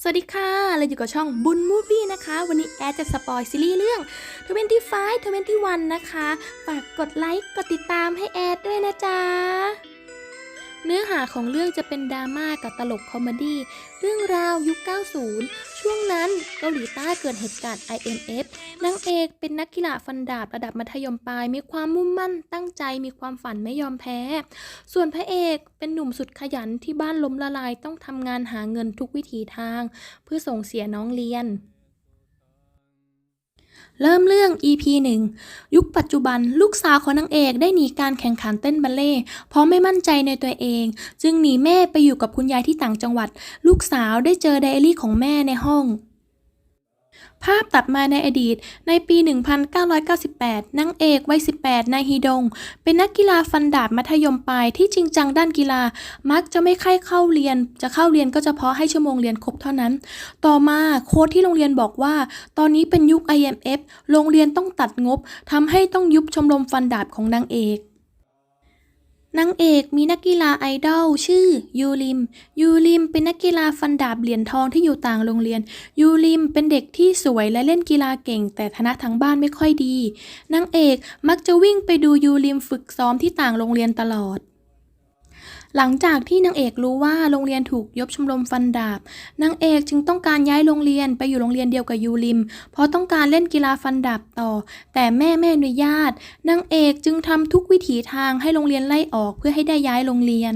สวัสดีค่ะเราอยู่กับช่องบุญมูฟี่นะคะ วันนี้แอดจะสปอยซีรีส์เรื่อง 25 21 นะคะ ฝากกดไลค์ กดติดตามให้แอดด้วยนะจ๊ะ เนื้อหาของเรื่องจะเป็นดราม่ากับตลกคอมเมดี้เรื่องราวยุค 90 ช่วงนั้นเกาหลีใต้เกิดเหตุการณ์ IMF นางเอกเป็นนักกีฬาฟันดาบระดับมัธยมปลาย มีความมุ่งมั่นตั้งใจมีความฝันไม่ยอมแพ้ ส่วนพระเอกเป็นหนุ่มสุดขยันที่บ้านล้มละลายต้องทำงานหาเงินทุกวิถีทาง เพื่อส่งเสียน้องเรียน เริ่มเรื่อง EP 1 ยุคปัจจุบันลูกสาวของนางเอกได้หนีการแข่งขันเต้นบัลเล่เพราะไม่มั่นใจในตัวเอง จึงหนีแม่ไปอยู่กับคุณยายที่ต่างจังหวัด ลูกสาวได้เจอไดอารี่ของแม่ในห้อง ภาพตัดมาในอดีต ในปี 1998 นางเอกวัย 18 นายฮีดง เป็นนักกีฬาฟันดาบมัธยมปลายที่จริงจังด้านกีฬา มักจะไม่ค่อยเข้าเรียน จะเข้าเรียนก็เฉพาะให้ชั่วโมงเรียนครบเท่านั้น ต่อมาโค้ชที่โรงเรียนบอกว่า ตอนนี้เป็นยุค IMF โรงเรียนต้องตัดงบทำให้ต้องยุบชมรมฟันดาบของนางเอก นางเอกมีนักกีฬาไอดอลชื่อยูริม ยูริมเป็นนักกีฬาฟันดาบเหรียญทองที่อยู่ต่างโรงเรียน ยูริมเป็นเด็กที่สวยและเล่นกีฬาเก่ง แต่ฐานะทางบ้านไม่ค่อยดี นางเอกมักจะวิ่งไปดูยูริมฝึกซ้อมที่ต่างโรงเรียนตลอด หลังจากที่นางเอกรู้ว่าโรงเรียนถูกยบชมรมฟันดาบ นางเอกจึงต้องการย้ายโรงเรียนไปอยู่โรงเรียนเดียวกับยูริม เพราะต้องการเล่นกีฬาฟันดาบต่อ แต่แม่ไม่อนุญาต นางเอกจึงทำทุกวิถีทางให้โรงเรียนไล่ออกเพื่อให้ได้ย้ายโรงเรียน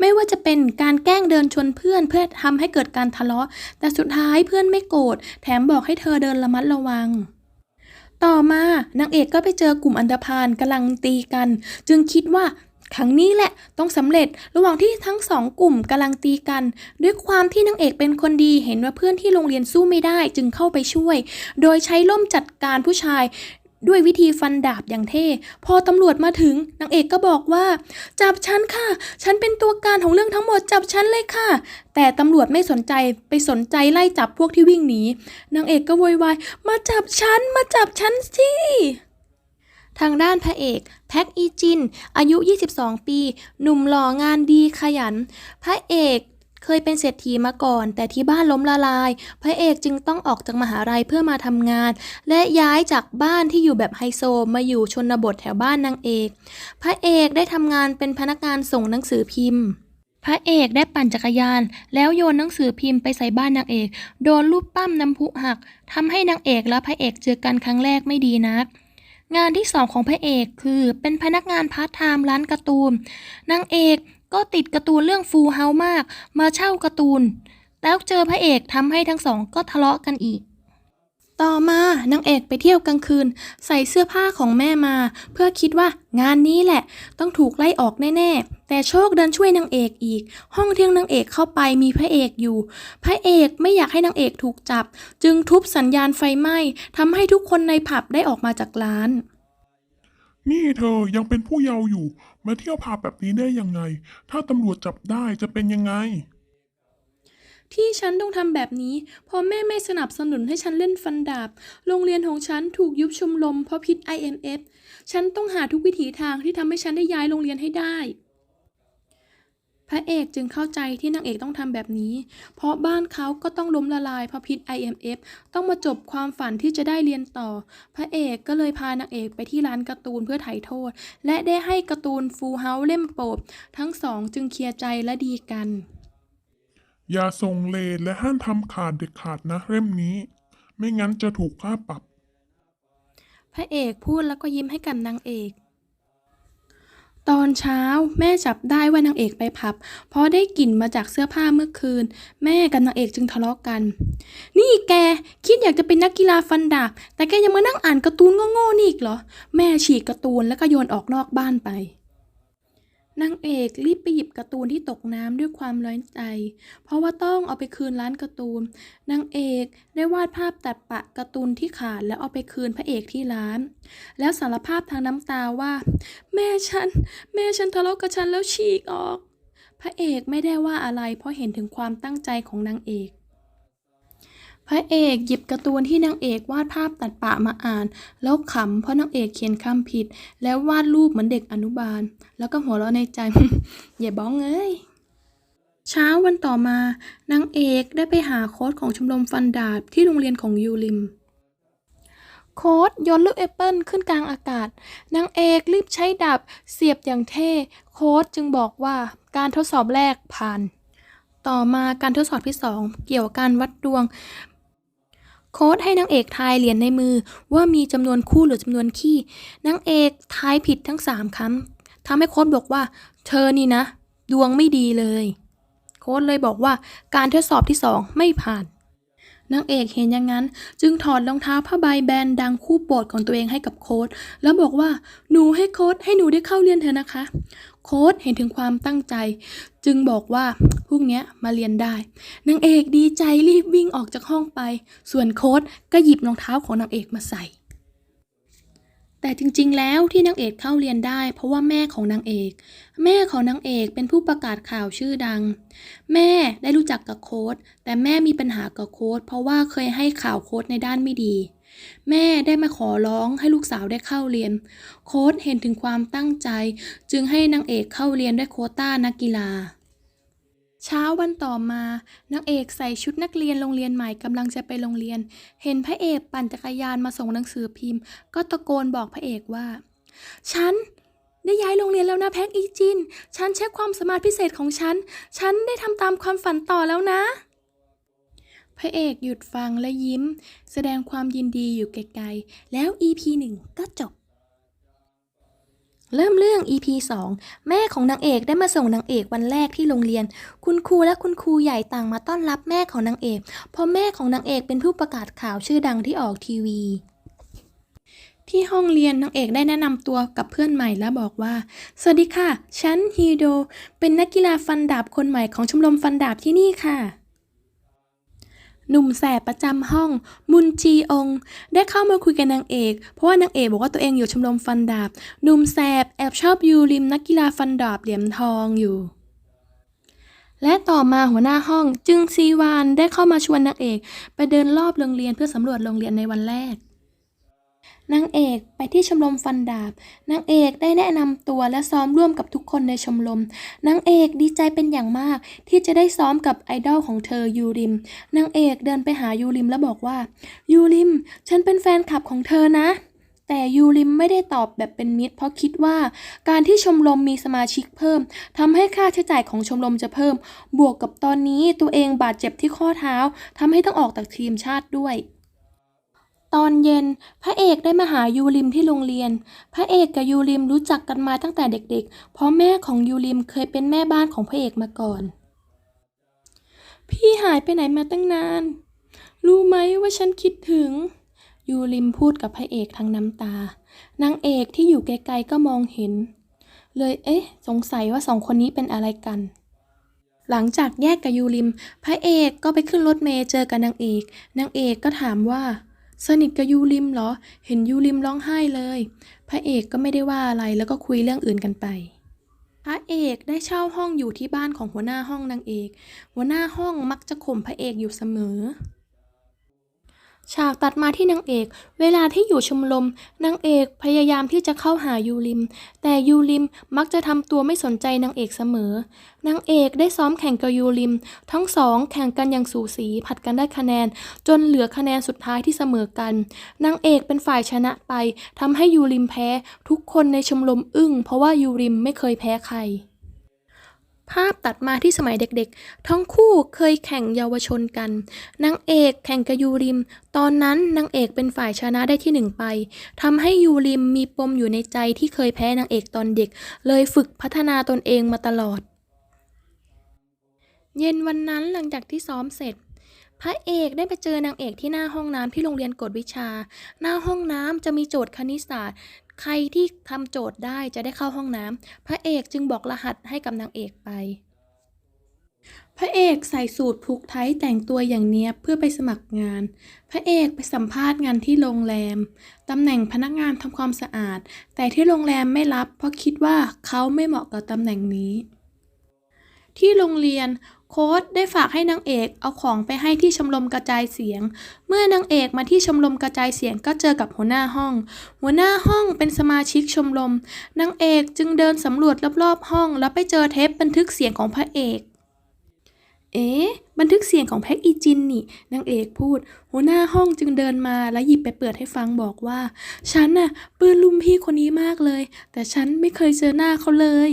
ไม่ว่าจะเป็นการแกล้งเดินชนเพื่อนเพื่อทำให้เกิดการทะเลาะ แต่สุดท้ายเพื่อนไม่โกรธ แถมบอกให้เธอเดินระมัดระวัง ต่อมานางเอกก็ไปเจอกลุ่มอันธพาลกำลังตีกัน จึงคิดว่า ครั้งนี้แหละต้องสำเร็จระหว่างที่ทั้งสองกลุ่มกำลังตีกัน ด้วยความที่นางเอกเป็นคนดีเห็นว่าเพื่อนที่โรงเรียนสู้ไม่ได้จึงเข้าไปช่วย โดยใช้ล่มจัดการผู้ชายด้วยวิธีฟันดาบอย่างเท่ พอตำรวจมาถึงนางเอกก็บอกว่า จับฉันค่ะ ฉันเป็นตัวการของเรื่องทั้งหมดจับฉันเลยค่ะ แต่ตำรวจไม่สนใจไปสนใจไล่จับพวกที่วิ่งหนีนางเอกก็โวยวายมาจับฉันมาจับฉันสิ ทางด้านพระเอก แพ็กอีจิน อายุ 22 ปี หนุ่มหล่องานดีขยัน พระเอกเคยเป็นเศรษฐีมาก่อน แต่ที่บ้านล้มละลาย พระเอกจึงต้องออกจากมหาลัยเพื่อมาทำงาน และย้ายจากบ้านที่อยู่แบบไฮโซมาอยู่ชนบทแถวบ้านนางเอก พระเอกได้ทำงานเป็นพนักงานส่งหนังสือพิมพ์ พระเอกได้ปั่นจักรยาน แล้วโยนหนังสือพิมพ์ไปใส่บ้านนางเอก โดนรูปปั้มน้ำพุหักทำให้นางเอกและพระเอกเจอกันครั้งแรกไม่ดีนัก งานที่สองของพระเอกคือเป็นพนักงานพาร์ทไทม์ร้านการ์ตูนนางเอกก็ติดการ์ตูนเรื่องฟูเฮามาก มาเช่าการ์ตูน แล้วเจอพระเอกทำให้ทั้งสองก็ทะเลาะกันอีก ต่อมานางเอกไปเที่ยวกลางคืน ใส่เสื้อผ้าของแม่มา เพื่อคิดว่างานนี้แหละ ต้องถูกไล่ออกแน่ๆ แต่โชคดันช่วยนางเอกอีก ห้องที่นางเอกเข้าไปมีพระเอกอยู่ พระเอกไม่อยากให้นางเอกถูกจับ จึงทุบสัญญาณไฟไหม้ทำให้ทุกคนในผับได้ออกมาจากร้าน นี่เธอยังเป็นผู้เยาว์อยู่ มาเที่ยวผับแบบนี้ได้ยังไง ถ้าตำรวจจับได้จะเป็นยังไง ที่ฉันต้องทำแบบนี้เพราะแม่ไม่สนับสนุนให้ฉันเล่นฟันดาบ โรงเรียนของฉันถูกยุบชมรมเพราะพิษ IMF ฉันต้องหาทุกวิถีทางที่ทำให้ฉันได้ย้ายโรงเรียนให้ได้ พระเอกจึงเข้าใจที่นางเอกต้องทำแบบนี้ เพราะบ้านเขาก็ต้องล้มละลายเพราะพิษ IMF ต้องมาจบความฝันที่จะได้เรียนต่อ พระเอกก็เลยพานางเอกไปที่ร้านการ์ตูนเพื่อไถ่โทษ และได้ให้การ์ตูนฟูเฮาเล่มโปรดทั้งสองจึงเคลียร์ใจและดีกัน อย่าส่งเลทและห้ามทำขาดเด็ดขาดนะเล่มนี้ ไม่งั้นจะถูกค่าปรับ พระเอกพูดแล้วก็ยิ้มให้กับนางเอก ตอนเช้าแม่จับได้ว่านางเอกไปผับ เพราะได้กลิ่นมาจากเสื้อผ้าเมื่อคืน แม่กับนางเอกจึงทะเลาะกัน นี่แกคิดอยากจะเป็นนักกีฬาฟันดาบ แต่แกยังมานั่งอ่านการ์ตูนโง่ๆนี่อีกเหรอ แม่ฉีกการ์ตูนแล้วก็โยนออกนอกบ้านไป นางเอกรีบไปหยิบการ์ตูนที่ตกน้ำด้วยความร้อนใจ เพราะว่าต้องเอาไปคืนร้านการ์ตูน นางเอกได้วาดภาพตัดปะการ์ตูนที่ขาดแล้วเอาไปคืนพระเอกที่ร้าน แล้วสารภาพทางน้ำตาว่า แม่ฉัน แม่ฉันทะเลาะกับฉันแล้วฉีกออก พระเอกไม่ได้ว่าอะไรเพราะเห็นถึงความตั้งใจของนางเอก พระเอกหยิบการ์ตูนที่นางเอกวาดภาพตัดปะมาอ่าน แล้วขำเพราะนางเอกเขียนคำผิด แล้ววาดรูปเหมือนเด็กอนุบาล แล้วก็หัวเราะในใจ อย่าบ้องเอ้ยเช้าวันต่อมานางเอกได้ไปหาโค้ดของชมรมฟันดาบที่โรงเรียนของยูริม โค้ดโยนลูกแอปเปิลขึ้นกลางอากาศ นางเอกรีบใช้ดาบเสียบอย่างเท่ โค้ดจึงบอกว่าการทดสอบแรกผ่าน ต่อมาการทดสอบที่สองเกี่ยวกับการวัดดวง โค้ดให้นางเอกทายเหรียญในมือ ว่ามีจำนวนคู่หรือจำนวนขี้นางเอกทายผิดทั้งสามคำทำให้โค้ดบอกว่า เธอนี่นะ ดวงไม่ดีเลย โค้ดเลยบอกว่าการทดสอบที่สองไม่ผ่าน นางเอกเห็นอย่างนั้น จึงถอดรองเท้าผ้าใบแบรนด์ดังคู่โปรดของตัวเองให้กับโค้ดแล้วบอกว่าหนูให้โค้ดให้หนูได้เข้าเรียนเถอะนะคะ โค้ดเห็นถึงความตั้งใจ จึงบอกว่าพรุ่งนี้มาเรียนได้นางเอกดีใจรีบวิ่งออกจากห้องไป ส่วนโค้ดก็หยิบรองเท้าของนางเอกมาใส่ แต่จริงๆ แล้วที่นางเอกเข้าเรียนได้ เพราะว่าแม่ของนางเอก แม่ของนางเอกเป็นผู้ประกาศข่าวชื่อดัง แม่ได้รู้จักกับโค้ดแต่แม่มีปัญหากับโค้ดเพราะว่าเคยให้ข่าวโค้ดในด้านไม่ดี แม่ได้มาขอร้องให้ลูกสาวได้เข้าเรียน โค้ดเห็นถึงความตั้งใจ จึงให้นางเอกเข้าเรียนด้วยโคต้านักกีฬา เช้าวันต่อมานางเอกใส่ชุดนักเรียนโรงเรียนใหม่กำลังจะไปโรงเรียน เห็นพระเอกปั่นจักรยานมาส่งหนังสือพิมพ์ ก็ตะโกนบอกพระเอกว่า ฉันได้ย้ายโรงเรียนแล้วนะแพ็กอีจิน ฉันเช็คความสามารถพิเศษของฉัน ฉันได้ทำตามความฝันต่อแล้วนะ พระเอกหยุดฟังและยิ้ม แสดงความยินดีอยู่ไกลๆ แล้ว EP 1 ก็จบ เริ่มเรื่อง EP 2 แม่ของนางเอกได้มาส่งนางเอกวันแรกที่โรงเรียน คุณครูและคุณครูใหญ่ต่างมาต้อนรับแม่ของนางเอก เพราะแม่ของนางเอกเป็นผู้ประกาศข่าวชื่อดังที่ออกทีวี ที่ห้องเรียนนางเอกได้แนะนำตัวกับเพื่อนใหม่และบอกว่า สวัสดีค่ะ ฉันฮีโด เป็นนักกีฬาฟันดาบคนใหม่ของชมรมฟันดาบที่นี่ค่ะ หนุ่มแสบประจำห้อง มุนจีอง ได้เข้ามาคุยกับนางเอก เพราะว่านางเอกบอกว่าตัวเองอยู่ชมรมฟันดาบ หนุ่มแสบแอบชอบยูริมนักกีฬาฟันดาบเหรียญทองอยู่และต่อมาหัวหน้าห้องจึงซีวานได้เข้ามาชวนนางเอก ไปเดินรอบโรงเรียนเพื่อสำรวจโรงเรียนในวันแรก นางเอกไปที่ชมรมฟันดาบ นางเอกได้แนะนำตัวและซ้อมร่วมกับทุกคนในชมรม นางเอกดีใจเป็นอย่างมาก ที่จะได้ซ้อมกับไอดอลของเธอยูริม นางเอกเดินไปหายูริมแล้วบอกว่า ยูริม ฉันเป็นแฟนคลับของเธอนะแต่ยูริมไม่ได้ตอบแบบเป็นมิตร เพราะคิดว่าการที่ชมรมมีสมาชิกเพิ่มทำให้ค่าใช้จ่ายของชมรมจะเพิ่ม บวกกับตอนนี้ตัวเองบาดเจ็บที่ข้อเท้าทำให้ต้องออกจากทีมชาติด้วย ตอนเย็น พระเอกได้มาหายูริมที่โรงเรียน พระเอกกับยูริมรู้จักกันมาตั้งแต่เด็กๆ เพราะแม่ของยูริมเคยเป็นแม่บ้านของพระเอกมาก่อน พี่หายไปไหนมาตั้งนาน รู้ไหมว่าฉันคิดถึง ยูริมพูดกับพระเอกทั้งน้ำตา นางเอกที่อยู่ไกลๆก็มองเห็น เลยเอ๊ะ สงสัยว่าสองคนนี้เป็นอะไรกัน หลังจากแยกกับยูริม พระเอกก็ไปขึ้นรถเมล์เจอกับนางเอก นางเอกก็ถามว่า สนิทกับยูริมเหรอ เห็นยูริมร้องไห้เลย พระเอกก็ไม่ได้ว่าอะไรแล้วก็คุยเรื่องอื่นกันไป พระเอกได้เช่าห้องอยู่ที่บ้านของหัวหน้าห้องนางเอก หัวหน้าห้องมักจะข่มพระเอกอยู่เสมอ ฉากตัดมาที่นางเอก เวลาที่อยู่ชมรมนางเอกพยายามที่จะเข้าหายูริม แต่ยูริมมักจะทำตัวไม่สนใจนางเอกเสมอนางเอกได้ซ้อมแข่งกับยูริม ทั้งสองแข่งกันอย่างสูสีผัดกันได้คะแนน จนเหลือคะแนนสุดท้ายที่เสมอกันนางเอกเป็นฝ่ายชนะไปทำให้ยูริมแพ้ ทุกคนในชมรมอึ้งเพราะว่ายูริมไม่เคยแพ้ใคร ภาพตัดมาที่สมัยเด็กๆ ทั้งคู่เคยแข่งเยาวชนกัน นางเอกแข่งกับยูริม ตอนนั้นนางเอกเป็นฝ่ายชนะได้ที่หนึ่งไปทำให้ยูริมมีปมอยู่ในใจที่เคยแพ้นางเอกตอนเด็ก เลยฝึกพัฒนาตนเองมาตลอด เย็นวันนั้นหลังจากที่ซ้อมเสร็จพระเอกได้ไปเจอนางเอกที่หน้าห้องน้ำที่โรงเรียนกฎวิชา หน้าห้องน้ำจะมีโจทย์คณิตศาสตร์ ใครที่ทำโจทย์ได้จะได้เข้าห้องน้ำพระเอกจึงบอกรหัสให้กับนางเอกไป พระเอกใส่สูทผูกไทยแต่งตัวอย่างเนี้ยเพื่อไปสมัครงาน พระเอกไปสัมภาษณ์งานที่โรงแรม ตำแหน่งพนักงานทำความสะอาด แต่ที่โรงแรมไม่รับเพราะคิดว่าเขาไม่เหมาะกับตำแหน่งนี้ ที่โรงเรียนโค้ดได้ฝากให้นางเอกเอาของไปให้ที่ชมรมกระจายเสียง เมื่อนางเอกมาที่ชมรมกระจายเสียงก็เจอกับหัวหน้าห้อง หัวหน้าห้องเป็นสมาชิกชมรม นางเอกจึงเดินสำรวจรอบๆห้อง แล้วไปเจอเทปบันทึกเสียงของพระเอก เอ๊ะ บันทึกเสียงของแพ็กอีจินนี่ นางเอกพูด หัวหน้าห้องจึงเดินมาแล้วหยิบไปเปิดให้ฟังบอกว่า ฉันน่ะปลื้มลุมพี่คนนี้มากเลย แต่ฉันไม่เคยเจอหน้าเขาเลย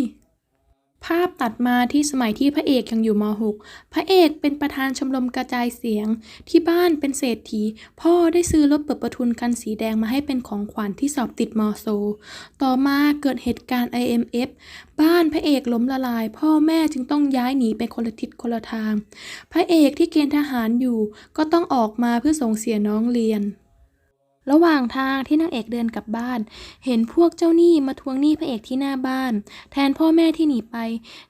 ภาพตัดมาที่สมัยที่พระเอกยังอยู่ม .6 พระเอกเป็นประธานชมรมกระจายเสียง ที่บ้านเป็นเศรษฐี พ่อได้ซื้อรถเปิดประทุนคันสีแดงมาให้เป็นของขวัญที่สอบติดมโซ ต่อมาเกิดเหตุการณ์ IMF บ้านพระเอกล้มละลาย พ่อแม่จึงต้องย้ายหนีไปคนละทิศคนละทาง พระเอกที่เกณฑ์ทหารอยู่ก็ต้องออกมาเพื่อส่งเสียน้องเรียน ระหว่างทางที่นางเอกเดินกลับบ้าน เห็นพวกเจ้าหนี้มาทวงหนี้พระเอกที่หน้าบ้าน แทนพ่อแม่ที่หนีไป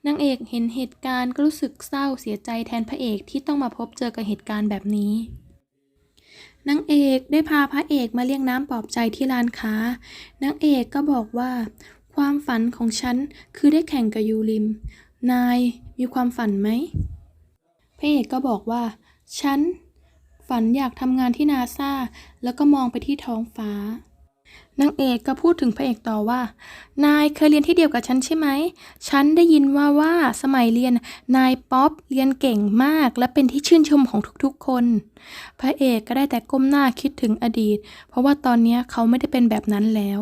นางเอกเห็นเหตุการณ์ก็รู้สึกเศร้าเสียใจแทนพระเอกที่ต้องมาพบเจอกับเหตุการณ์แบบนี้นางเอกได้พาพระเอกมาเลี้ยงน้ำปลอบใจที่ร้านค้านางเอกก็บอกว่า ความฝันของฉันคือได้แข่งกับยูริม นายมีความฝันไหมพระเอกก็บอกว่า ฉัน ฝันอยากทำงานที่นาซาแล้วก็มองไปที่ท้องฟ้านางเอกก็พูดถึงพระเอกต่อว่า นายเคยเรียนที่เดียวกับฉันใช่ไหม ฉันได้ยินว่าว่าสมัยเรียนนายป๊อปเรียนเก่งมาก และเป็นที่ชื่นชมของทุกๆคน พระเอกก็ได้แต่ก้มหน้าคิดถึงอดีต เพราะว่าตอนนี้เขาไม่ได้เป็นแบบนั้นแล้ว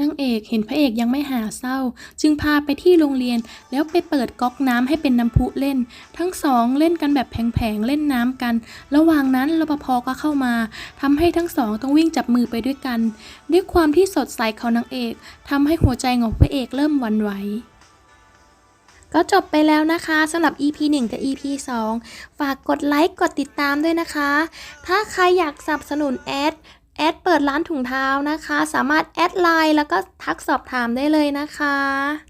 นางเอกเห็นพระเอกยังไม่หาเศร้า จึงพาไปที่โรงเรียนแล้วไปเปิดก๊อกน้ำให้เป็นน้ำพุเล่น ทั้งสองเล่นกันแบบแผงๆเล่นน้ำกัน ระหว่างนั้นรปภก็เข้ามาทำให้ทั้งสองต้องวิ่งจับมือไปด้วยกัน ด้วยความที่สดใสของนางเอกทำให้หัวใจของพระเอกเริ่มหวั่นไหวก็จบไปแล้วนะคะสำหรับ EP 1 กับ EP 2 ฝากกดไลค์กดติดตามด้วยนะคะ ถ้าใครอยากสนับสนุนแอด แอดเปิดร้านถุงเท้านะคะ สามารถแอดไลน์แล้วก็ทักสอบถามได้เลยนะคะ